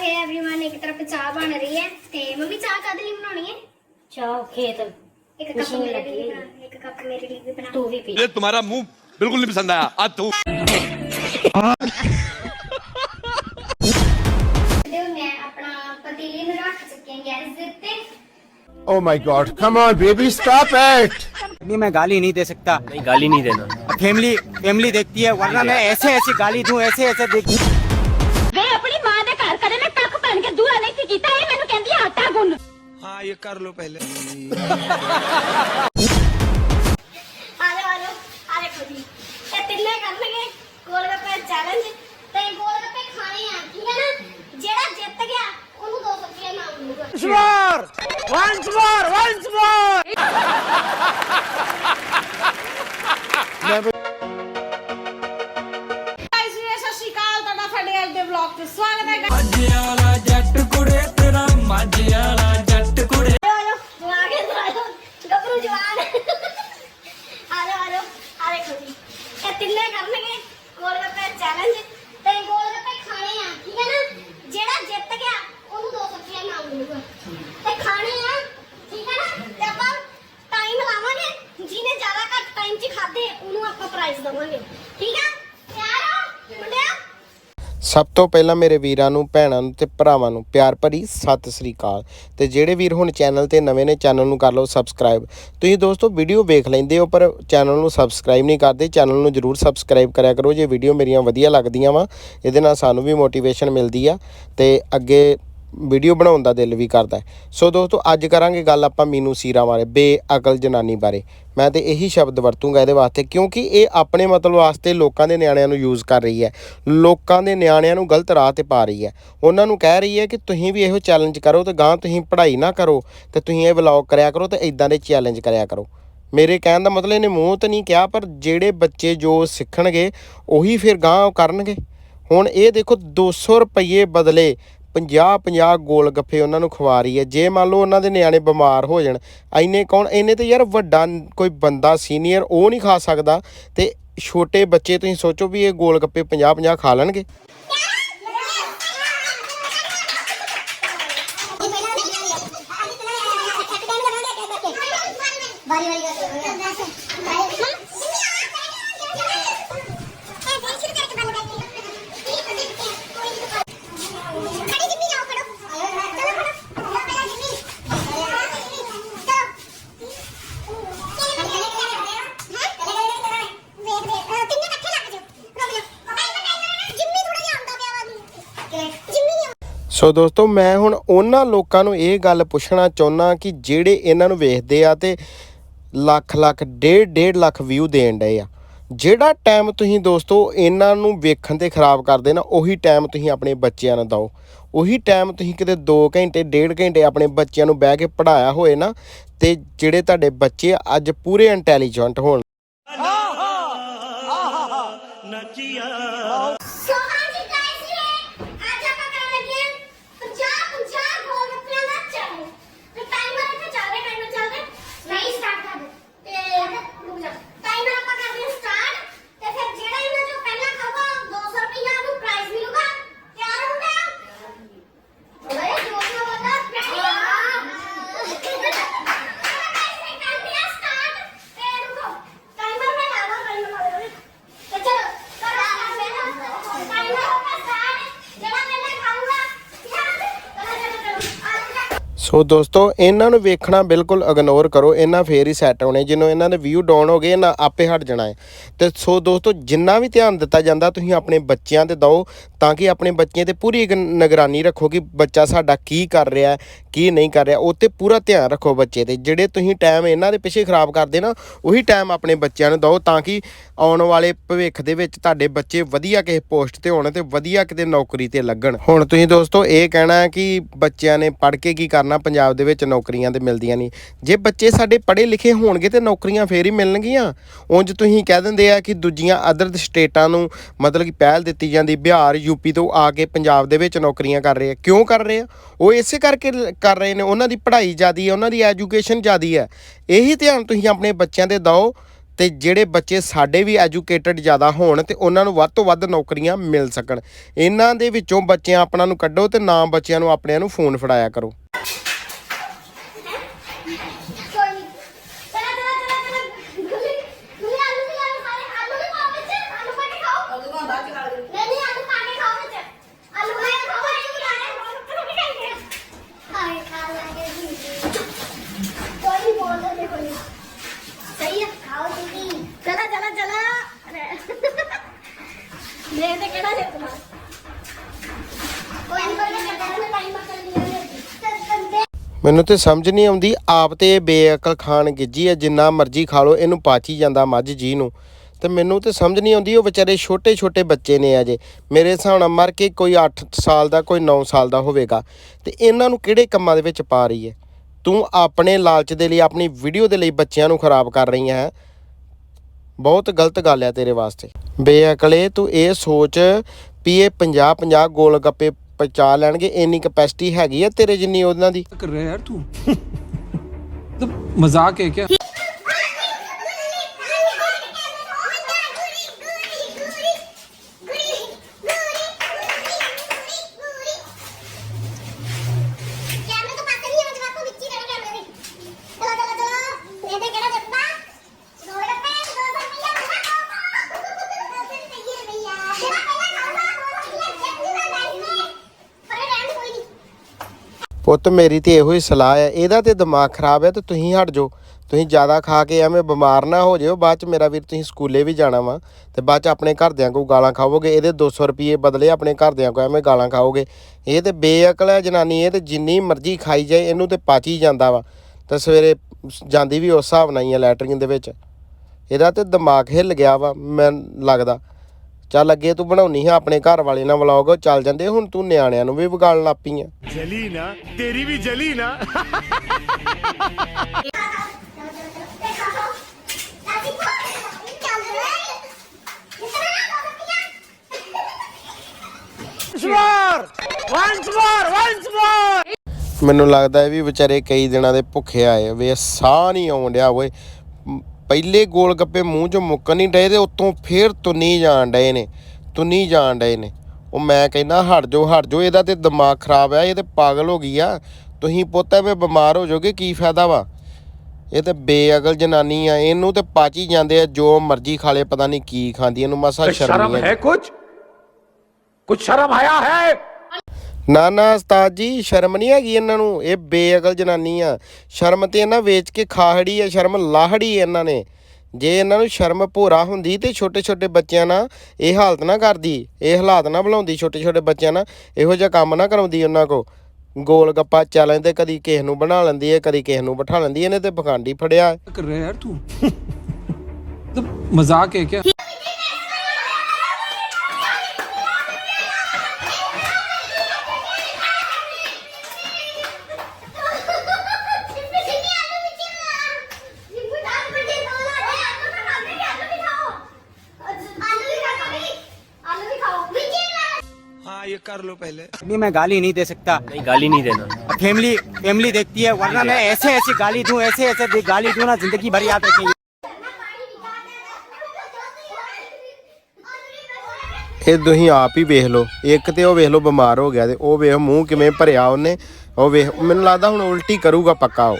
ਹੈ एवरीवन ਇੱਕ ਤਰਫ ਚਾਹ ਬਣ ਰਹੀ ਹੈ ਤੇ ਮੰਮੀ ਚਾਹ ਕਾਦੇ ਲਈ ਬਣਾਉਣੀ ਹੈ ਚਾਹ ਖੇਤ ਇੱਕ ਕੱਪ ਮਸ਼ੀਨ ਮੇਰੇ ਲੱਗੀ ਲਈ ਹੋਈ। ਬਣਾ ਇੱਕ ਕੱਪ ਮੇਰੇ ਲਈ ਵੀ ਬਣਾ ਤੂੰ ਵੀ ਪੀ ये तुम्हारा मुंह बिल्कुल नहीं पसंद आया आज तू ਤੇ ਮੈਂ ਆਪਣਾ ਪਤੀਲੇ ਨੂੰ ਰੱਖ ਚੁੱਕੀ ਹਾਂ ਗੈਸ ਦੇ ਉੱਤੇ Oh my god, come on, baby, stop it! नहीं मैं गाली नहीं दे सकता नहीं गाली नहीं देना फैमिली फैमिली देखती है वरना मैं ऐसे ऐसी गाली दूं ऐसे ऐसे देख ये कर लो पहले ਆ ਜਾਓ ਆ ਜਾਓ ਆ ਦੇਖੋ ਜੀ ਇਹ ਤਿੰਨੇ ਕਰਨਗੇ ਗੋਲ ਗੱਪੇ ਚੈਲੰਜ ਤੇ ਗੋਲ ਗੱਪੇ ਖਾਣੇ ਆ ਠੀਕ ਹੈ ਨਾ ਜਿਹੜਾ ਜਿੱਤ ਗਿਆ ਉਹਨੂੰ 200 ਰੁਪਏ ਨਾਮ ਮਿਲੂਗਾ ਗਾਇਸ ਸਭ ਤੋਂ ਪਹਿਲਾਂ ਮੇਰੇ ਵੀਰਾਂ ਨੂੰ, ਭੈਣਾਂ ਨੂੰ ਤੇ ਭਰਾਵਾਂ ਨੂੰ ਪਿਆਰ ਭਰੀ ਸਤਿ ਸ੍ਰੀ ਅਕਾਲ। ਤੇ ਜਿਹੜੇ ਵੀਰ ਹੁਣ ਚੈਨਲ ਤੇ ਨਵੇਂ ਨੇ, ਚੈਨਲ ਨੂੰ ਕਰ ਲਓ ਸਬਸਕ੍ਰਾਈਬ। ਤੁਸੀਂ ਦੋਸਤੋ ਵੀਡੀਓ ਵੇਖ ਲੈਂਦੇ ਹੋ, ਪਰ ਚੈਨਲ ਨੂੰ ਸਬਸਕ੍ਰਾਈਬ ਨਹੀਂ ਕਰਦੇ। ਚੈਨਲ ਨੂੰ ਜਰੂਰ ਸਬਸਕ੍ਰਾਈਬ ਕਰਿਆ ਕਰੋ ਜੇ ਵੀਡੀਓ ਮੇਰੀਆਂ ਵਧੀਆ ਲੱਗਦੀਆਂ ਵਾ, ਇਹਦੇ ਨਾਲ ਸਾਨੂੰ ਵੀ ਮੋਟੀਵੇਸ਼ਨ ਮਿਲਦੀ ਆ। ਤੇ ਅੱਗੇ ਵੀਡੀਓ ਬਣਾਉਣ ਦਾ ਦਿਲ ਵੀ ਕਰਦਾ ਸੋ ਦੋਸਤੋ, ਅੱਜ ਕਰਾਂਗੇ ਗੱਲ ਆਪਾਂ ਮੀਨੂ ਸੀਰਾ ਬਾਰੇ, ਬੇਅਕਲ ਜਨਾਨੀ ਬਾਰੇ। ਮੈਂ ਤੇ ਇਹੀ ਸ਼ਬਦ ਵਰਤੂੰਗਾ ਇਹਦੇ ਵਾਸਤੇ, ਕਿਉਂਕਿ ਇਹ ਆਪਣੇ ਮਤਲਬ ਵਾਸਤੇ ਲੋਕਾਂ ਦੇ ਨਿਆਣਿਆਂ ਨੂੰ ਯੂਜ਼ ਕਰ ਰਹੀ ਹੈ। ਲੋਕਾਂ ਦੇ ਨਿਆਣਿਆਂ ਨੂੰ ਗਲਤ ਰਾਹ ਤੇ ਪਾ ਰਹੀ ਹੈ। ਉਹਨਾਂ ਨੂੰ ਕਹਿ ਰਹੀ ਹੈ ਕਿ ਤੁਸੀਂ ਵੀ ਇਹੋ ਚੈਲੰਜ ਕਰੋ ਤੇ ਗਾਂ ਤੁਸੀਂ ਪੜ੍ਹਾਈ ਨਾ ਕਰੋ ਤੇ ਤੁਸੀਂ ਇਹ ਵਲੌਗ ਕਰਿਆ ਕਰੋ ਤੇ ਇਦਾਂ ਦੇ ਚੈਲੰਜ ਕਰਿਆ ਕਰੋ। ਮੇਰੇ ਕਹਿਣ ਦਾ ਮਤਲਬ ਇਹਨੇ ਮੂੰਹ ਤਾਂ ਨਹੀਂ ਕਿਹਾ, ਪਰ ਜਿਹੜੇ ਬੱਚੇ ਜੋ ਸਿੱਖਣਗੇ, ਉਹੀ ਫਿਰ ਗਾਂ ਕਰਨਗੇ। ਹੁਣ ਇਹ ਦੇਖੋ 200 ਰੁਪਏ ਬਦਲੇ 50 50 ਗੋਲ ਗੱਫੇ ਉਹਨਾਂ ਨੂੰ ਖਵਾ ਰਹੀ ਹੈ। ਜੇ ਮੰਨ ਲਓ ਉਹਨਾਂ ਦੇ ਨਿਆਣੇ ਬਿਮਾਰ ਹੋ ਜਾਣ ਐਨੇ ਕੌਣ ਇਹਨੇ ਤੇ ਯਾਰ ਵੱਡਾ ਕੋਈ ਬੰਦਾ ਸੀਨੀਅਰ ਉਹ ਨਹੀਂ ਖਾ ਸਕਦਾ ਤੇ ਛੋਟੇ ਬੱਚੇ ਤੁਸੀਂ ਸੋਚੋ ਵੀ ਇਹ ਗੋਲ ਗੱਪੇ 50 50 ਖਾ ਲੈਣਗੇ। ਵਾਰੀ ਵਾਰੀ ਸੋ ਦੋਸਤੋ, ਮੈਂ ਹੁਣ ਉਹਨਾਂ ਲੋਕਾਂ ਨੂੰ ਇਹ ਗੱਲ ਪੁੱਛਣਾ ਚਾਹੁੰਦਾ ਕਿ ਜਿਹੜੇ ਇਹਨਾਂ ਨੂੰ ਵੇਖਦੇ ਆ ਤੇ ਲੱਖ ਲੱਖ, ਡੇਢ ਡੇਢ ਲੱਖ ਵਿਊ ਦੇਣ ਡਏ ਆ, ਜਿਹੜਾ ਟਾਈਮ ਤੁਸੀਂ ਦੋਸਤੋ ਇਹਨਾਂ ਨੂੰ ਵੇਖਣ ਤੇ ਖਰਾਬ ਕਰਦੇ ਨਾ, ਉਹੀ ਟਾਈਮ ਤੁਸੀਂ ਆਪਣੇ ਬੱਚਿਆਂ ਨੂੰ ਦਿਓ। ਉਹੀ ਟਾਈਮ ਤੁਸੀਂ ਕਿਤੇ 2 ਘੰਟੇ, ਡੇਢ ਘੰਟੇ ਆਪਣੇ ਬੱਚਿਆਂ ਨੂੰ ਬਹਿ ਕੇ ਪੜਾਇਆ ਹੋਏ ਨਾ, ਤੇ ਜਿਹੜੇ ਤੁਹਾਡੇ ਬੱਚੇ ਅੱਜ ਪੂਰੇ ਇੰਟੈਲੀਜੈਂਟ ਹੋਣ ਸੋ ਹਾਂਜੀ ਗਾਇਸ ਜੀ ਅੱਜ ਆਪਾਂ ਕਰਨ ਲੱਗੇ ਹਾਂ 50 50 ਗੋਲ ਗੱਪਿਆਂ ਦਾ ਚੈਲੰਜ ਤੇ ਟਾਈਮਰ ਇੱਥੇ ਚੱਲ ਰਿਹਾ ਟਾਈਮਰ ਚੱਲ ਰਿਹਾ ਨਹੀਂ ਸਟਾਰਟ ਕਰ ਦੇ ਤੇ ਰੁਕ ਜਾ ਟਾਈਮਰ ਆਪਾਂ ਕਰਦੇ ਹਾਂ ਸਟਾਰਟ ਤੇ ਫਿਰ ਜਿਹੜਾ ਇਹਨਾਂ ਚੋਂ ਪਹਿਲਾਂ ਖਾਊਗਾ 200 ਰੁਪਇਆ ਨੂੰ ਪ੍ਰਾਈਜ਼ ਮਿਲੂਗਾ ਤਿਆਰ ਹੋ ਗਿਆ ਬੜੇ ਜੋਸ਼ ਨਾਲ ਬਤਾ ਟਾਈਮਰ ਮੈਂ ਲਾਵਾ ਟਾਈਮਰ ਲਾ ਦੇ ਤੇ ਚਲੋ ਕਰੋ ਟਾਈਮਰ ਹੋ ਗਿਆ ਸਟਾਰਟ ਜਿਹੜਾ ਪਹਿਲਾਂ ਖਾਊਗਾ ਚਲੋ ਚਲੋ ਚਲੋ ਆ ਸੋ ਦੋਸਤੋ, ਇਹਨਾਂ ਨੂੰ ਵੇਖਣਾ ਬਿਲਕੁਲ ਇਗਨੋਰ ਕਰੋ, ਇਹਨਾਂ ਫੇਰ ਹੀ ਸੈੱਟ ਹੋਣੇ ਜਦੋਂ ਇਹਨਾਂ ਦੇ ਵਿਊ ਡਾਊਨ ਹੋ ਗਏ, ਇਹਨਾਂ ਆਪੇ ਹਟ ਜਾਣਾ ਹੈ। ਤੇ ਸੋ ਦੋਸਤੋ, ਜਿੰਨਾ ਵੀ ਧਿਆਨ ਦਿੱਤਾ ਜਾਂਦਾ, ਤੁਸੀਂ ਆਪਣੇ ਬੱਚਿਆਂ ਤੇ ਦਿਓ, ਤਾਂ ਕਿ ਆਪਣੇ ਬੱਚਿਆਂ ਤੇ ਪੂਰੀ ਨਿਗਰਾਨੀ ਰੱਖੋ ਕਿ ਬੱਚਾ ਸਾਡਾ ਕੀ ਕਰ ਰਿਹਾ ਕੀ ਨਹੀਂ ਕਰ ਰਿਹਾ। ਉਹ ਤੇ ਪੂਰਾ ਧਿਆਨ ਰੱਖੋ ਬੱਚੇ ਤੇ। ਜਿਹੜੇ ਤੁਸੀਂ ਟਾਈਮ ਇਹਨਾਂ ਦੇ ਪਿੱਛੇ ਖਰਾਬ ਕਰਦੇ ਨਾ, ਉਹੀ ਟਾਈਮ ਆਪਣੇ ਬੱਚਿਆਂ ਨੂੰ ਦਿਓ, ਤਾਂ ਕਿ ਆਉਣ ਵਾਲੇ ਭਵਿੱਖ ਦੇ ਵਿੱਚ ਤੁਹਾਡੇ ਬੱਚੇ ਵਧੀਆ ਕਿਸੇ ਪੋਸਟ ਤੇ ਹੋਣ ਤੇ ਵਧੀਆ ਕਿਤੇ ਨੌਕਰੀ ਤੇ ਲੱਗਣ। ਹੁਣ ਤੁਸੀਂ ਦੋਸਤੋ, ਇਹ ਕਹਿਣਾ ਹੈ ਕਿ ਬੱਚਿਆਂ ਨੇ ਪੜ੍ਹ ਕੇ ਕੀ ਕਰਨਾ ਪੰਜਾਬ ਦੇ ਵਿੱਚ ਨੌਕਰੀਆਂ ਤੇ ਮਿਲਦੀਆਂ ਨਹੀਂ। ਜੇ ਬੱਚੇ ਸਾਡੇ ਪੜ੍ਹੇ ਲਿਖੇ ਹੋਣਗੇ ਤੇ ਨੌਕਰੀਆਂ ਫੇਰ ਹੀ ਮਿਲਣਗੀਆਂ। ਉਂਝ ਤੁਸੀਂ ਕਹਿ ਦਿੰਦੇ ਆ ਕਿ ਦੂਜੀਆਂ ਅਦਰ ਸਟੇਟਾਂ ਨੂੰ ਮਤਲਬ ਕਿ ਪਹਿਲ ਦਿੱਤੀ ਜਾਂਦੀ, ਬਿਹਾਰ ਯੂਪੀ ਤੋਂ ਆ ਕੇ ਪੰਜਾਬ ਦੇ ਵਿੱਚ ਨੌਕਰੀਆਂ ਕਰ ਰਹੇ ਆ। ਕਿਉਂ ਕਰ ਰਹੇ ਆ? ਉਹ ਇਸੇ ਕਰਕੇ ਕਰ ਰਹੇ ਨੇ। ਉਹਨਾਂ ਦੀ ਪੜ੍ਹਾਈ ਜ਼ਿਆਦੀ ਹੈ, ਉਹਨਾਂ ਦੀ ਐਜੂਕੇਸ਼ਨ ਜ਼ਿਆਦੀ ਹੈ। ਇਹੀ ਧਿਆਨ ਤੁਸੀਂ ਆਪਣੇ ਬੱਚਿਆਂ ਤੇ ਦਿਓ ਤੇ ਜਿਹੜੇ ਬੱਚੇ ਸਾਡੇ ਵੀ ਐਜੂਕੇਟਡ ਜ਼ਿਆਦਾ ਹੋਣ ਤੇ ਉਹਨਾਂ ਨੂੰ ਵੱਧ ਤੋਂ ਵੱਧ ਨੌਕਰੀਆਂ ਮਿਲ ਸਕਣ। ਇਹਨਾਂ ਦੇ ਵਿੱਚੋਂ ਬੱਚਿਆਂ ਆਪਣਾ ਨੂੰ ਕੱਢੋ ਤੇ ਨਾ ਬੱਚਿਆਂ ਨੂੰ ਆਪਣਿਆਂ ਨੂੰ ਫੋਨ ਫੜਾਇਆ ਕਰੋ ਕੋਈ ਨਹੀਂ ਚਲਾ ਚਲਾ ਚਲਾ ਚਲਾ ਗੁੱਲੀ ਗੁੱਲੀ ਆਲੂ ਦੀ ਆਲੂ ਸਾਰੇ ਆਲੂ ਦੇ ਪਾਓ ਵਿੱਚ ਆਲੂ ਪਾ ਕੇ ਖਾਓ ਆਲੂ ਪਾ ਬਾਅਦ ਚ ਖਾ ਲਓ ਨਹੀਂ ਨਹੀਂ ਆਲੂ ਪਾ ਕੇ ਖਾਓ ਵਿੱਚ ਆਲੂ ਪਾ ਕੇ ਖਾਓ ਆਲੂ ਵੀ ਆਣੇ ਆਲੂ ਵੀ ਖਾਣੇ ਹਾਏ ਖਾ ਲਾਂਗੇ ਜੀ ਕੋਈ ਨਹੀਂ ਬੋਲਦਾ ਦੇਖੋ ਨਹੀਂ ਸਹੀ ਹੈ ਖਾਓ ਜੀ ਚਲਾ ਚਲਾ ਚਲਾ ਮੈਂ ਤੇ ਕਿਹੜਾ ਜੇ ਤੁਮਾ ਕੋਈ ਨਹੀਂ ਕੋਈ ਨਹੀਂ ਕਰਦਾ ਟਾਈਮ ਕਰ ਲਿਆ ਚੱਲ ਕੰਦੇ ਮੈਨੂੰ ਤੇ ਸਮਝ ਨਹੀਂ ਆਉਂਦੀ, ਆਪ ਤੇ ਇਹ ਬੇਅਕਲ ਖਾਣ ਗਿੱਜੀ ਹੈ ਜਿੰਨਾ ਮਰਜ਼ੀ ਖਾ ਲੋ ਇਹਨੂੰ ਪਾਚੀ ਜਾਂਦਾ ਮੱਝ ਜੀ ਨੂੰ। ਤੇ ਮੈਨੂੰ ਤੇ ਸਮਝ ਨਹੀਂ ਆਉਂਦੀ, ਉਹ ਵਿਚਾਰੇ ਛੋਟੇ ਛੋਟੇ ਬੱਚੇ ਨੇ ਅਜੇ ਮੇਰੇ ਹਿਸਾਬ ਨਾਲ ਮਰ ਕੇ ਕੋਈ 8 ਸਾਲ ਦਾ, ਕੋਈ 9 ਸਾਲ ਦਾ ਹੋਵੇਗਾ। ਤੇ ਇਹਨਾਂ ਨੂੰ ਕਿਹੜੇ ਕੰਮਾਂ ਦੇ ਵਿੱਚ ਪਾ ਰਹੀ ਹੈ? ਤੂੰ ਆਪਣੇ ਲਾਲਚ ਦੇ ਲਈ, ਆਪਣੀ ਵੀਡੀਓ ਦੇ ਲਈ ਬੱਚਿਆਂ ਨੂੰ ਖਰਾਬ ਕਰ ਰਹੀ ਹੈ। ਬਹੁਤ ਗਲਤ ਗੱਲ ਹੈ ਤੇਰੇ ਵਾਸਤੇ। ਬੇਅਕਲੇ ਤੂੰ ਇਹ ਸੋਚ ਵੀ ਇਹ 50 50 ਗੋਲ ਗੱਪੇ ਪਹੁੰਚਾ ਲੈਣਗੇ, ਇੰਨੀ ਕਪੈਸਿਟੀ ਹੈਗੀ ਆ ਤੇਰੇ ਜਿੰਨੀ ਉਹਨਾਂ ਦੀ। ਕਰ ਰਿਹਾ ਯਾਰ ਤੂੰ ਮਜ਼ਾਕ ਹੈ ਕਿਆ? ਪੁੱਤ, ਮੇਰੀ ਤੇ ਇਹੋ ਹੀ ਸਲਾਹ ਹੈ। ਇਹਦਾ ਤੇ ਦਿਮਾਗ ਖਰਾਬ ਹੈ ਤੇ ਤੁਸੀਂ ਹਟ ਜਾਓ। ਤੁਸੀਂ ਜ਼ਿਆਦਾ ਖਾ ਕੇ ਐਵੇਂ ਬਿਮਾਰ ਨਾ ਹੋ ਜਿਓ ਬਾਅਦ ਚ ਮੇਰਾ ਵੀਰ, ਤੁਸੀਂ ਸਕੂਲੇ ਵੀ ਜਾਣਾ ਵਾ ਤੇ ਬਾਅਦ ਚ ਆਪਣੇ ਘਰਦਿਆਂ ਕੋਲ ਗਾਲਾਂ ਖਾਓਗੇ ਇਹਦੇ 200 ਰੁਪਏ ਬਦਲੇ ਆਪਣੇ ਘਰਦਿਆਂ ਕੋਲ ਐਵੇਂ ਗਾਲਾਂ ਖਾਓਗੇ ਇਹ ਤੇ ਬੇਅਕਲ ਹੈ ਜਨਾਨੀ, ਇਹ ਤੇ ਜਿੰਨੀ ਮਰਜ਼ੀ ਖਾਈ ਜਾਏ, ਇਹਨੂੰ ਤੇ ਹੀ ਜਾਂਦਾ ਵਾ। ਤੇ ਸਵੇਰੇ ਜਾਂਦੀ ਵੀ ਉਸ ਹਿਸਾਬ ਨਾਲ ਹੀ ਹੈ ਲੈਟਰਿੰਗ ਦੇ ਵਿੱਚ। ਇਹਦਾ ਤੇ ਦਿਮਾਗ ਹਿੱਲ ਗਿਆ ਵਾ, ਮੈਨੂੰ ਲੱਗਦਾ। ਚੱਲ ਅੱਗੇ ਤੂੰ ਬਣਾਉਣੀ ਹੈ ਆਪਣੇ ਘਰ ਵਾਲੇ ਨਾਲ ਵਲੌਗ ਚੱਲ ਜਾਂਦੇ ਹੁਣ ਤੂੰ ਨਿਆਣਿਆਂ ਨੂੰ ਵੀ ਵਿਗਾੜਨ ਲੱਗ ਪਈ ਆ। ਜਲੀ ਨਾ ਤੇਰੀ ਵੀ ਜਲੀ ਨਾ। ਮੈਨੂੰ ਲੱਗਦਾ ਹੈ ਵੀ ਵਿਚਾਰੇ ਕਈ ਦਿਨਾਂ ਦੇ ਭੁੱਖੇ ਆਏ ਵੇ ਸਾਹ ਨਹੀਂ ਆਉਣ ਡਿਆ ਓਏ। ਪਹਿਲੇ ਗੋਲ ਗੱਪੇ ਮੂੰਹ 'ਚੋਂ ਮੁੱਕਣ ਨਹੀਂ ਡਏ ਤੇ ਉੱਤੋਂ ਫੇਰ ਤੁੰਨੀ ਜਾਣ ਡਏ ਨੇ ਤੁੰਨੀ ਜਾਣ ਡਏ ਨੇ। ਉਹ ਮੈਂ ਕਹਿੰਦਾ ਹਟ ਜਾਓ ਹਟ ਜਾਓ ਇਹਦਾ ਤੇ ਦਿਮਾਗ ਖਰਾਬ ਆ ਇਹ ਤੇ ਪਾਗਲ ਹੋ ਗਈ ਆ। ਤੁਸੀਂ ਪੁੱਤ ਐਵੇਂ ਬਿਮਾਰ ਹੋ ਜਾਓਗੇ ਕੀ ਫਾਇਦਾ ਵਾ? ਇਹ ਤੇ ਬੇਅਗਲ ਜਨਾਨੀ ਆ ਇਹਨੂੰ ਤੇ ਪਾਚੀ ਜਾਂਦੇ ਆ ਜੋ ਮਰਜ਼ੀ ਖਾ ਲੇ ਪਤਾ ਨਹੀਂ ਕੀ ਖਾਂਦੀ ਇਹਨੂੰ ਮਸਾ ਸ਼ਰਮ ਹੈ ਕੁਝ ਕੁਝ ਸ਼ਰਮ ਆਇਆ ਹੈ? ਨਾ ਨਾ ਉਸਤਾਦ ਜੀ, ਸ਼ਰਮ ਨਹੀਂ ਹੈਗੀ ਇਹਨਾਂ ਨੂੰ? ਇਹ ਬੇਅਕਲ ਜਨਾਨੀ ਆ। ਸ਼ਰਮ ਤੇ ਇਹਨਾਂ ਵੇਚ ਕੇ ਖਾਹੜੀ ਆ, ਸ਼ਰਮ ਲਾਹੜੀ ਇਹਨਾਂ ਨੇ। ਜੇ ਇਹਨਾਂ ਨੂੰ ਸ਼ਰਮ ਭੋਰਾ ਹੁੰਦੀ ਤੇ ਛੋਟੇ ਛੋਟੇ ਬੱਚਿਆਂ ਨਾਲ ਇਹ ਹਾਲਤ ਨਾ ਕਰਦੀ, ਇਹ ਹਾਲਾਤ ਨਾ ਬਣਾਉਂਦੀ ਛੋਟੇ ਛੋਟੇ ਬੱਚਿਆਂ ਨਾਲ, ਇਹੋ ਜਿਹਾ ਕੰਮ ਨਾ ਕਰਾਉਂਦੀ ਉਹਨਾਂ ਕੋ ਗੋਲ ਗੱਪਾ ਚੈਲੰਜ ਤੇ ਕਦੀ ਕਿਸੇ ਨੂੰ ਬਣਾ ਲੈਂਦੀ ਹੈ ਕਦੀ ਕਿਸੇ ਨੂੰ ਬਿਠਾ ਲੈਂਦੀ ਇਹਨੇ ਤੇ ਬਖਾਂਡੀ ਫੜਿਆ। ਕਰ ਰਿਹਾ ਯਾਰ ਤੂੰ ਮਜ਼ਾਕ ਹੈ ਕਿਆ? है क्या हाँ ये कर लो पहले अभी मैं गाली नहीं दे सकता नहीं गाली नहीं देना फैमिली फैमिली देखती है वरना मैं ऐसे ऐसी गाली दूं ऐसे ऐसे दे- गाली दूं ना जिंदगी भर याद रखेंगे ਇਹ ਤੁਸੀਂ ਆਪ ਹੀ ਵੇਖ ਲਓ ਇੱਕ ਤੇ ਉਹ ਵੇਖ ਲਓ ਬਿਮਾਰ ਹੋ ਗਿਆ ਤੇ ਉਹ ਵੇਖ ਮੂੰਹ ਕਿਵੇਂ ਭਰਿਆ ਉਹਨੇ ਉਹ ਵੇਖ ਮੈਨੂੰ ਲੱਗਦਾ ਹੁਣ ਉਲਟੀ ਕਰੂਗਾ ਪੱਕਾ ਉਹ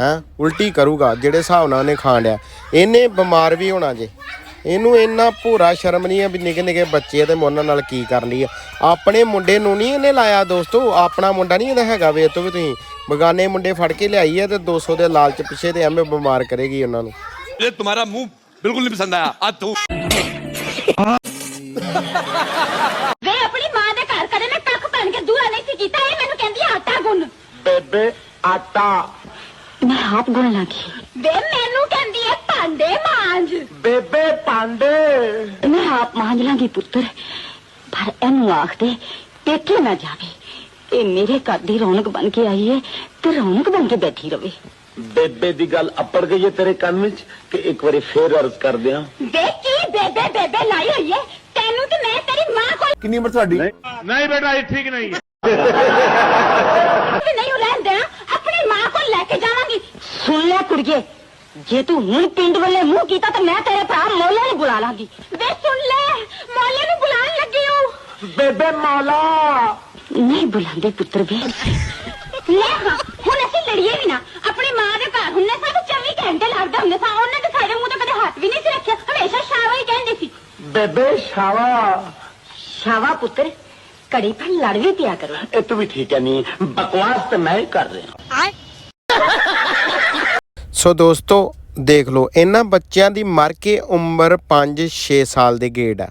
ਹੈ ਉਲਟੀ ਕਰੂਗਾ ਜਿਹੜੇ ਹਿਸਾਬ ਨਾਲ ਉਹਨੇ ਖਾਣ ਡਿਆ ਇਹਨੇ ਬਿਮਾਰ ਵੀ ਹੋਣਾ ਜੇ ਇਹਨੂੰ ਇੰਨਾ ਭੋਰਾ ਸ਼ਰਮ ਨਹੀਂ ਆ ਵੀ ਨਿੱਕੇ ਨਿੱਕੇ ਬੱਚੇ ਆ ਤੇ ਮੈਂ ਉਹਨਾਂ ਨਾਲ ਕੀ ਕਰਨੀ ਆ। ਆਪਣੇ ਮੁੰਡੇ ਨੂੰ ਨਹੀਂ ਇਹਨੇ ਲਾਇਆ ਦੋਸਤੋ ਆਪਣਾ ਮੁੰਡਾ ਨਹੀਂ ਇਹਦਾ ਹੈਗਾ ਵੇ ਤੋ ਵੀ ਤੁਸੀਂ ਬਗਾਨੇ ਮੁੰਡੇ ਫੜ ਕੇ ਲਿਆਈ ਆ ਤੇ 200 ਦੇ ਲਾਲਚ ਪਿੱਛੇ ਤੇ ਐਵੇਂ ਬਿਮਾਰ ਕਰੇਗੀ ਉਹਨਾਂ ਨੂੰ। ਇਹ ਤੁਹਾਡਾ ਮੂੰਹ ਬਿਲਕੁਲ ਨਹੀਂ ਪਸੰਦ ਆਇਆ। ਆ ਤੂੰ। ਵੇ ਆਪਣੀ ਮਾਂ ਦੇ ਘਰ ਕਦੇ ਮੈਂ ਕੱਖ ਬਣ ਕੇ ਦੂਰਾ ਨਹੀਂ ਸੀ ਕੀਤਾ ਇਹ ਮੈਨੂੰ ਕਹਿੰਦੀ ਆਟਾ ਗੁੰਨ। ਬੇਬੇ ਆਟਾ। ਮੈਂ ਹੱਥ ਗੁੰਨ ਲੱਗੀ। ਵੇ ਮੈਨੂੰ ਕਹਿ ਭਾਂਡੇ ਮਾਂਜ। ਬੇਬੇ ਭਾਂਡੇ। ਮੈਂ ਆਪ ਮਾਂਜ ਲਾਂਗੀ ਪੁੱਤਰ ਪਰ ਇਹਨੂੰ ਆਖਦੇ ਟੇਕੇ ਨਾ ਜਾਵੇ। ਇਹ ਮੇਰੇ ਘਰ ਦੀ ਰੌਣਕ ਬਣ ਕੇ ਆਈ ਹੈ ਤੇ ਰੌਣਕ ਬਣ ਕੇ ਬੈਠੀ ਰਵੇ। ਬੇਬੇ ਦੀ ਗੱਲ ਅੱਪੜ ਗਈ ਹੈ ਤੇਰੇ ਕੰਨ ਵਿੱਚ ਕਿ ਇੱਕ ਵਾਰੀ ਫੇਰ ਅਰਜ਼ ਕਰ ਦਿਆਂ ਦੇਖੀ ਬੇਬੇ ਬੇਬੇ ਲਾਈ ਹੋਈ ਹੈ? ਤੈਨੂੰ ਤੇ ਮੈਂ ਤੇਰੀ ਮਾਂ ਕੋਲ ਕਿੰਨੀ ਉਮਰ ਤੁਹਾਡੀ? ਨਹੀਂ। ਬੇਟਾ ਇਹ ਠੀਕ ਨਹੀਂ। ਹੈ ਨਹੀਂ ਰਹਿਣ ਦੇਣਾ ਆਪਣੀ ਮਾਂ ਕੋਲ ਲੈ ਕੇ ਜਾਵਾਂਗੀ। ਸੁਣ ਲੈ ਕੁੜੀਏ ਜੇ ਤੂੰ ਹੁਣ ਪਿੰਡ ਵੱਲੇ ਮੂੰਹ ਕੀਤਾ ਤਾਂ ਮੈਂ ਤੇਰੇ ਭਰਾ ਮੌਲੇ ਨੂੰ ਬੁਲਾ ਲਾਂਗੀ। ਵੇ ਸੁਣ ਲੈ ਮੌਲੇ ਨੂੰ ਬੁਲਾਣ ਲੱਗੀ ਹੂੰ ਬੇਬੇ ਮੌਲਾ। ਨਹੀਂ ਬੁਲਾਉਂਦੇ ਪੁੱਤਰ ਵੀ। ਲੈ ਹਾਂ ਹੁਣ ਅਸੀਂ ਲੜੀਏ ਵੀ ਨਾ। ਆਪਣੀ ਮਾਂ ਦੇ ਘਰ ਹੁੰਨੇ ਸਭ 24 ਘੰਟੇ ਲੜਦੇ ਹੁੰਦੇ ਸਾਂ। ਉਹਨਾਂ ਦੇ ਸਾਡੇ ਮੂੰਹ ਤੇ ਕਦੇ ਹੱਥ ਵੀ ਨਹੀਂ ਸੀ ਰੱਖਿਆ। ਹਮੇਸ਼ਾ ਸ਼ਾਵਾ ਹੀ ਕਹਿੰਦੇ ਸੀ। ਬੇਬੇ ਸ਼ਾਵਾ ਸ਼ਾਵਾ ਪੁੱਤਰ ਕੜੀ ਪਰ ਲੜ ਵੀ ਪਿਆ ਕਰੋ। ਇਹ ਤੂੰ ਵੀ ਠੀਕ ਹੈ ਨਹੀਂ ਬਕਵਾਸ ਤੇ ਮੈਂ ਕਰ ਰਿਹਾ। ਹਾਂ ਸੋ ਦੋਸਤੋ, ਦੇਖ ਲਓ, ਇਹਨਾਂ ਬੱਚਿਆਂ ਦੀ ਮਰ ਕੇ ਉਮਰ 5-6 ਸਾਲ ਦੇ ਗੇੜ ਆ,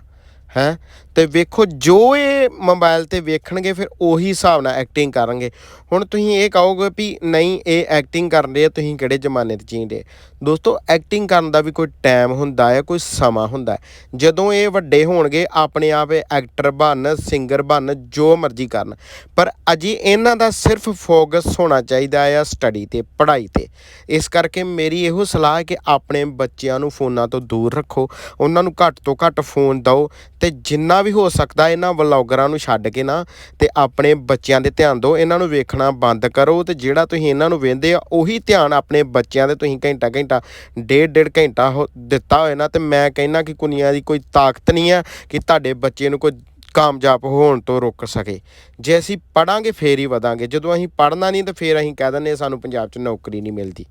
ਹੈ? ਤੇ ਵੇਖੋ, ਜੋ ਇਹ ਮੋਬਾਈਲ ਤੇ ਵੇਖਣਗੇ, ਫਿਰ ਉਹੀ ਹਿਸਾਬ ਨਾਲ ਐਕਟਿੰਗ ਕਰਨਗੇ। ਹੁਣ ਤੁਸੀਂ ਇਹ ਕਹੋਗੇ ਵੀ ਨਹੀਂ, ਇਹ ਐਕਟਿੰਗ ਕਰਨ ਰਹੇ ਆ, ਤੁਸੀਂ ਕਿਹੜੇ ਜ਼ਮਾਨੇ 'ਚ ਜੀਂਦੇ ਦੋਸਤੋ ਐਕਟਿੰਗ ਕਰਨ ਦਾ ਵੀ ਕੋਈ ਟਾਈਮ ਹੁੰਦਾ ਹੈ ਕੋਈ ਸਮਾਂ ਹੁੰਦਾ। ਜਦੋਂ ਇਹ ਵੱਡੇ ਹੋਣਗੇ, ਆਪਣੇ ਆਪ ਐਕਟਰ ਬਣ ਸਿੰਗਰ ਬਣ ਜੋ ਮਰਜ਼ੀ ਕਰਨ। ਪਰ ਅਜੇ ਇਹਨਾਂ ਦਾ ਸਿਰਫ ਫੋਕਸ ਹੋਣਾ ਚਾਹੀਦਾ ਆ ਸਟੱਡੀ ਤੇ, ਪੜ੍ਹਾਈ ਤੇ। ਇਸ ਕਰਕੇ ਮੇਰੀ ਇਹੋ ਸਲਾਹ ਹੈ ਕਿ ਆਪਣੇ ਬੱਚਿਆਂ ਨੂੰ ਫੋਨਾਂ ਤੋਂ ਦੂਰ ਰੱਖੋ। ਉਹਨਾਂ ਨੂੰ ਘੱਟ ਤੋਂ ਘੱਟ ਫੋਨ ਦਿਓ ਤੇ ਜਿੰਨਾ ਵੀ ਹੋ ਸਕਦਾ ਇਹਨਾਂ ਵਲੌਗਰਾਂ ਨੂੰ ਛੱਡ ਕੇ ਨਾ ਤੇ ਆਪਣੇ ਬੱਚਿਆਂ ਦੇ ਧਿਆਨ ਦਿਓ ਇਹਨਾਂ ਨੂੰ ਵੇਖਣਾ ਬੰਦ ਕਰੋ ਤੇ ਜਿਹੜਾ ਤੁਸੀਂ ਇਹਨਾਂ ਨੂੰ ਵੇਂਦੇ ਆ ਉਹੀ ਧਿਆਨ ਆਪਣੇ ਬੱਚਿਆਂ ਦੇ ਤੁਸੀਂ ਘੰਟਾ ਘੰਟਾ ਡੇਢ ਡੇਢ ਘੰਟਾ ਹੋ- ਦਿੱਤਾ ਹੋਏ ਨਾ ਤੇ ਮੈਂ ਕਹਿੰਨਾ ਕਿ ਕੁਨੀਆਂ ਦੀ ਕੋਈ ਤਾਕਤ ਨਹੀਂ ਆ ਕਿ ਤੁਹਾਡੇ ਬੱਚੇ ਨੂੰ ਕੋਈ ਕਾਮਯਾਬ ਹੋਣ ਤੋਂ ਰੋਕ ਸਕੇ ਜੇ ਅਸੀਂ ਪੜਾਂਗੇ ਫੇਰ ਹੀ ਵਧਾਂਗੇ ਜਦੋਂ ਅਸੀਂ ਪੜਨਾ ਨਹੀਂ ਤਾਂ ਫੇਰ ਅਸੀਂ ਕਹਿ ਦਿੰਦੇ ਹਾਂ ਸਾਨੂੰ ਪੰਜਾਬ 'ਚ ਨੌਕਰੀ ਨਹੀਂ ਮਿਲਦੀ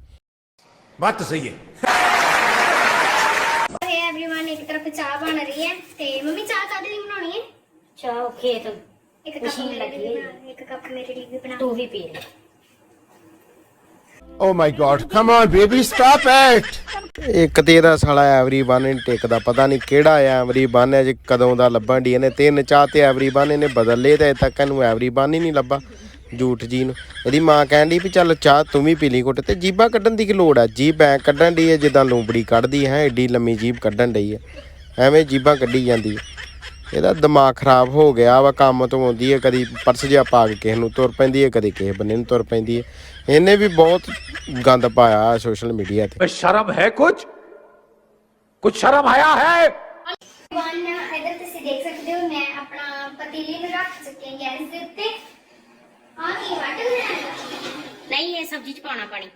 बात तो सही है ਹੈ एवरीवन ਇੱਕ ਤਰਫ ਚਾਹ ਬਣ ਰਹੀ ਹੈ ਤੇ ਮੰਮੀ ਚਾਹ ਕਾਹਦੇ ਲਈ ਬਣਾਉਣੀ ਹੈ ਚਾਹ ਖੇਤ ਇੱਕ ਕੱਪ ਮਸ਼ੀਨ ਮੇਰੇ ਲੱਗੀ ਲਈ ਹੈ। ਬਣਾ ਇੱਕ ਕੱਪ ਮੇਰੇ ਲਈ ਵੀ ਬਣਾ। ਤੂੰ ਵੀ ਪੀ ਲੈ। ਓ my god come on baby stop it ਇੱਕ ਤੇ ਇਹਦਾ ਸਾਲਾ ਐਵਰੀ ਵਨ ਨਹੀਂ ਟਿਕਦਾ ਪਤਾ ਨਹੀਂ ਕਿਹੜਾ ਐਵਰੀ ਵਨ ਹੈ ਜੇ ਕਦੋਂ ਦਾ ਲੱਭਣ ਦੀ ਇਹਨੇ। ਤਿੰਨ ਚਾਹ ਤੇ ਐਵਰੀ ਵਨ ਇਹਨੇ ਬਦਲ ਲਏ ਤੇ ਅਜੇ ਤੱਕ ਇਹਨੂੰ ਐਵਰੀ ਵਨ ਹੀ ਨਹੀਂ ਲੱਭਾ ਝੂਠ ਜੀ ਨੂੰ। ਇਹਦੀ ਮਾਂ ਕਹਿੰਦੀ ਵੀ ਚੱਲ ਚਾਹ ਤੂੰ ਵੀ ਪੀ ਲਈ ਘੁੱਟ ਤੇ। ਜੀਬਾਂ ਕੱਢਣ ਦੀ ਕੀ ਲੋੜ ਆ ਜੀਬ ਐ ਕੱਢਣ ਦੀ ਹੈ ਜਿੱਦਾਂ ਲੂੰਬੜੀ ਕੱਢਦੀ ਹੈ ਏਡੀ ਲੰਮੀ ਜੀਬ ਕੱਢਣ ਡਈ ਹੈ। ਐਵੇਂ ਜੀਬਾਂ ਕੱਢੀ ਜਾਂਦੀ ਹੈ। ਇਹਦਾ ਦਿਮਾਗ ਖਰਾਬ ਹੋ ਗਿਆ ਵਾ ਕੰਮ ਤੋਂ ਆਉਂਦੀ ਹੈ ਕਦੀ ਪਰਸ ਜਿਹਾ ਪਾ ਕੇ ਕਿਸੇ ਨੂੰ ਤੁਰ ਪੈਂਦੀ ਹੈ ਕਦੀ ਕਿਸੇ ਬੰਨੇ ਨੂੰ ਤੁਰ ਪੈਂਦੀ ਹੈ। ਇਹਨੇ ਵੀ ਬਹੁਤ ਗੰਦ ਪਾਇਆ ਸੋਸ਼ਲ ਮੀਡੀਆ ਤੇ। ਸ਼ਰਮ ਹੈ ਕੁਝ ਕੁਝ ਸ਼ਰਮ ਆਇਆ ਹੈ? ਵਨ ਇਧਰ ਤੁਸੀਂ ਦੇਖ ਸਕਦੇ ਹੋ ਮੈਂ ਆਪਣਾ ਪਤੀਲੀ ਨੂੰ ਰੱਖ ਚੁੱਕੀ ਹਾਂ ਗੈਸ ਦੇ ਉੱਤੇ। ਆਹ ਕੀ ਵਾਟਰ ਨਹੀਂ ਇਹ ਸਬਜ਼ੀ ਚ ਪਾਉਣਾ ਪਾਣੀ।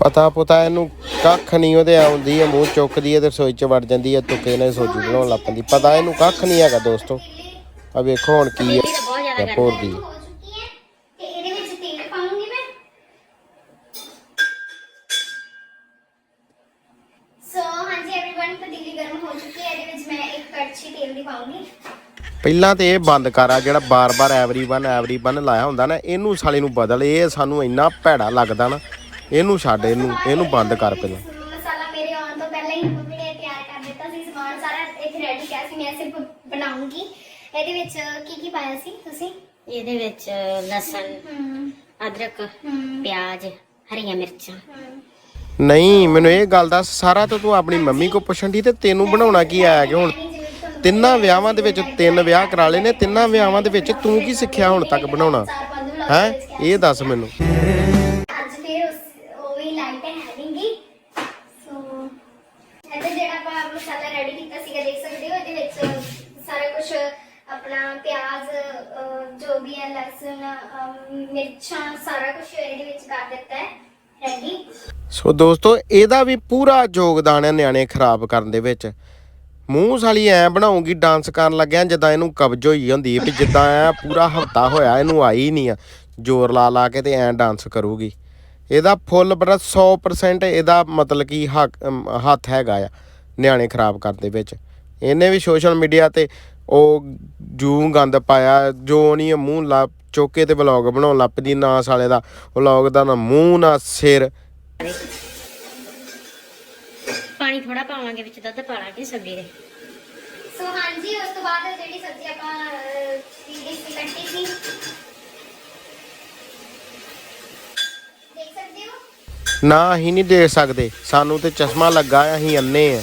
ਪਤਾ ਪੁਤਾ ਇਹਨੂੰ ਕੱਖ ਨਹੀਂ ਉਹਦੇ ਆਉਂਦੀ ਹੈ ਮੂੰਹ ਚੁੱਕਦੀ ਹੈ ਤੇ ਰਸੋਈ ਚ ਵੜ ਜਾਂਦੀ ਹੈ ਤੁਕੇ ਨੇ ਸੋਜੀ ਬਣਾਉਣ ਲੱਗ ਪੈਂਦੀ। ਪਤਾ ਇਹਨੂੰ ਕੱਖ ਨਹੀਂ ਹੈਗਾ ਦੋਸਤੋ। ਆ ਵੇਖੋ ਹੁਣ ਕੀ ਹੈ ਭੋਰ ਦੀ। ਪਹਿਲਾਂ ਤੇ ਇਹ ਬੰਦ ਕਰਾ ਜਿਹੜਾ ਬਾਰ-ਬਾਰ ਐਵਰੀਵਨ ਐਵਰੀਵਨ ਲਾਇਆ ਹੁੰਦਾ ਨਾ ਇਹਨੂੰ ਸਾਲੇ ਨੂੰ ਬਦਲ ਇਹ ਸਾਨੂੰ ਇੰਨਾ ਭੈੜਾ ਲੱਗਦਾ ਨਾ। ਇਹਨੂੰ ਛੱਡ ਇਹਨੂੰ ਇਹਨੂੰ ਬੰਦ ਕਰ ਪਹਿਲਾਂ। ਮਸਾਲਾ ਮੇਰੇ ਆਉਣ ਤੋਂ ਪਹਿਲਾਂ ਹੀ ਮੰਮੀ ਨੇ ਤਿਆਰ ਕਰ ਦਿੱਤਾ ਸੀ ਸਮਾਨ ਸਾਰਾ ਇੱਥੇ ਰੈਡੀ ਕਿਹਾ ਸੀ ਮੈਂ ਸਿਰਫ ਬਣਾਉਂਗੀ। ਇਹਦੇ ਵਿੱਚ ਕੀ ਕੀ ਪਾਇਆ ਸੀ ਤੁਸੀਂ? ਇਹਦੇ ਵਿੱਚ ਲਸਣ ਅਦਰਕ ਪਿਆਜ਼ ਹਰੀਆਂ ਮਿਰਚਾਂ। ਨਹੀਂ ਮੈਨੂੰ ਇਹ ਗੱਲ ਦੱਸ ਸਾਰਾ ਤਾਂ ਤੂੰ ਆਪਣੀ ਮੰਮੀ ਕੋ ਪੁੱਛਣ ਦੀ ਤੇ ਤੈਨੂੰ ਬਣਾਉਣਾ ਕੀ ਆਇਆ ਕਿ ਹੁਣ? ਤਿੰਨਾਂ ਵਿਆਹਾਂ ਦੇ ਵਿੱਚ ਤਿੰਨ ਵਿਆਹ ਕਰਾ ਲਏ ਨੇ ਤਿੰਨਾਂ ਵਿਆਹਾਂ ਦੇ ਵਿੱਚ ਤੂੰ ਕੀ ਸਿੱਖਿਆ ਹੁਣ ਤੱਕ ਬਣਾਉਣਾ? ਹੈ? ਇਹ ਦੱਸ ਮੈਨੂੰ ਅੱਜ ਫਿਰ ਉਸ ਉਹ ਵੀ ਲਾਈਟ ਹੈ ਹੈਵਿੰਗੀ ਸੋ ਇਹਦੇ ਜਿਹੜਾ ਆਪਾਂ ਮਸਾਲਾ ਰੈਡੀ ਕੀਤਾ ਸੀਗਾ ਦੇਖ ਸਕਦੇ ਹੋ ਇਹਦੇ ਵਿੱਚ ਸਾਰਾ ਕੁਝ ਆਪਣਾ ਪਿਆਜ਼ ਜੋ ਵੀ ਹੈ, ਲਸਣ ਮਿਰਚਾਂ, ਸਾਰਾ ਕੁਝ ਇਹਦੇ ਵਿੱਚ ਕਰ ਦਿੱਤਾ ਹੈ। ਰੈਡੀ ਸੋ ਦੋਸਤੋ, ਇਹਦਾ ਵੀ ਪੂਰਾ ਯੋਗਦਾਨ ਹੈ ਨਿਆਣੇ ਖਰਾਬ ਕਰਨ ਦੇ ਵਿੱਚ। ਮੂੰਹ ਸਾਲੀ ਐ ਬਣਾਉਂਗੀ, ਡਾਂਸ ਕਰਨ ਲੱਗਿਆ, ਜਿੱਦਾਂ ਇਹਨੂੰ ਕਬਜ਼ ਹੋਈ ਹੁੰਦੀ ਹੈ, ਵੀ ਜਿੱਦਾਂ ਐ ਪੂਰਾ ਹਫਤਾ ਹੋਇਆ, ਇਹਨੂੰ ਆਈ ਨਹੀਂ ਆ। ਜ਼ੋਰ ਲਾ ਲਾ ਕੇ ਤੇ ਐ ਡਾਂਸ ਕਰੂਗੀ। ਇਹਦਾ ਫੁੱਲ ਬੜਾ 100% ਇਹਦਾ ਮਤਲਬ ਕਿ ਹੱਕ- ਹੱਥ ਹੈਗਾ ਆ, ਨਿਆਣੇ ਖਰਾਬ ਕਰਨ ਦੇ ਵਿੱਚ। ਇਹਨੇ ਵੀ ਸੋਸ਼ਲ ਮੀਡੀਆ ਤੇ ਉਹ ਜੂ ਗੰਦ ਪਾਇਆ ਜੋ ਨਹੀਂ ਮੂੰਹ ਲਾ ਚੋਕੇ ਤੇ ਵਲੌਗ ਬਣਾਉਣ ਲੱਪਦੀ ਨਾ ਸਾਲੇ ਦਾ। ਵਲੌਗ ਦਾ ਨਾ ਮੂੰਹ ਨਾ ਸਿਰ। ਪਾਣੀ ਥੋੜਾ ਪਾਵਾਂਗੇ ਵਿੱਚ ਦੁੱਧ ਪਾ ਲਾਂਗੇ ਸਬਜ਼ੀ ਦੇ। ਸੋ ਹਾਂਜੀ ਉਸ ਤੋਂ ਬਾਅਦ ਜਿਹੜੀ ਸਬਜ਼ੀ ਆਪਾਂ ਸੀਡੀ ਸੀ ਕੱਟੀ ਸੀ। ਦੇਖ ਸਕਦੇ ਹੋ? ਨਾ ਅਸੀਂ ਨਹੀਂ ਦੇਖ ਸਕਦੇ। ਸਾਨੂੰ ਤੇ ਚਸ਼ਮਾ ਲੱਗਾ ਆ ਅਸੀਂ ਅੰਨੇ ਆ।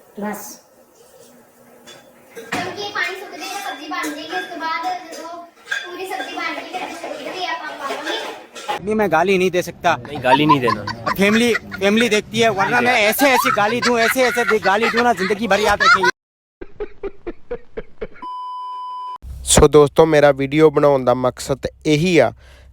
ਬਸ ਬਸ ਕਿਉਂਕਿ ਪਾਣੀ ਸੁੱਕ ਜਾਏਗਾ ਸਬਜ਼ੀ ਬਣ ਜਾਏਗੀ ਉਸ ਤੋਂ ਬਾਅਦ ਜਦੋਂ ਪੂਰੀ ਸਬਜ਼ੀ ਬਣ ਗਈ ਫਿਰ ਅਸੀਂ ਵੀ ਆਪਾਂ ਪਾਵਾਂਗੇ अभी मैं गाली नहीं दे सकता नहीं गाली नहीं देना अब फैमिली फैमिली देखती है वरना मैं ऐसे ऐसी गाली दूं ऐसे ऐसे दे- गाली दूं ना जिंदगी भर याद रखेंगे ਸੋ ਦੋਸਤੋ ਮੇਰਾ ਵੀਡੀਓ ਬਣਾਉਣ ਦਾ ਮਕਸਦ ਇਹੀ ਆ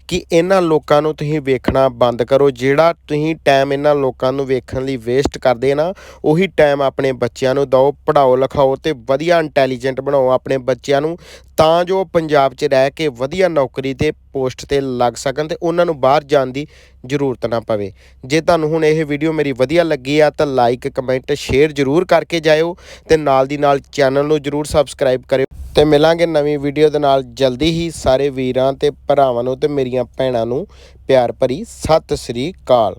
ਕਿ ਇਹਨਾਂ ਲੋਕਾਂ ਨੂੰ ਤੁਸੀਂ ਵੇਖਣਾ ਬੰਦ ਕਰੋ। ਜਿਹੜਾ ਤੁਸੀਂ ਟਾਈਮ ਇਹਨਾਂ ਲੋਕਾਂ ਨੂੰ ਵੇਖਣ ਲਈ ਵੇਸਟ ਕਰਦੇ ਨਾ, ਉਹੀ ਟਾਈਮ ਆਪਣੇ ਬੱਚਿਆਂ ਨੂੰ ਦਿਓ ਪੜਾਓ ਲਿਖਾਓ ਤੇ ਵਧੀਆ ਇੰਟੈਲੀਜੈਂਟ ਬਣਾਓ ਆਪਣੇ ਬੱਚਿਆਂ ਨੂੰ, ਤਾਂ ਜੋ ਪੰਜਾਬ 'ਚ ਰਹਿ ਕੇ ਵਧੀਆ ਨੌਕਰੀ ਤੇ ਪੋਸਟ ਤੇ ਲੱਗ ਸਕਣ ਤੇ ਉਹਨਾਂ ਨੂੰ ਬਾਹਰ ਜਾਣ ਦੀ ਜ਼ਰੂਰਤ ਨਾ ਪਵੇ। ਜੇ ਤੁਹਾਨੂੰ ਹੁਣ ਇਹ ਵੀਡੀਓ ਮੇਰੀ ਵਧੀਆ ਲੱਗੀ ਆ, ਤਾਂ ਲਾਈਕ ਕਮੈਂਟ ਸ਼ੇਅਰ ਜ਼ਰੂਰ ਕਰਕੇ ਜਾਇਓ ਤੇ ਨਾਲ ਦੀ ਨਾਲ ਚੈਨਲ ਨੂੰ ਜ਼ਰੂਰ ਸਬਸਕ੍ਰਾਈਬ ਕਰਿਓ। ਤੇ ਮਿਲਾਂਗੇ ਨਵੀਂ ਵੀਡੀਓ ਦੇ ਨਾਲ ਜਲਦੀ ਹੀ ਸਾਰੇ ਵੀਰਾਂ ਤੇ ਭਰਾਵਾਂ ਨੂੰ ਤੇ ਮੇਰੀਆਂ ਭੈਣਾਂ ਨੂੰ। ਪਿਆਰ ਭਰੀ ਸਤਿ ਸ੍ਰੀ ਅਕਾਲ।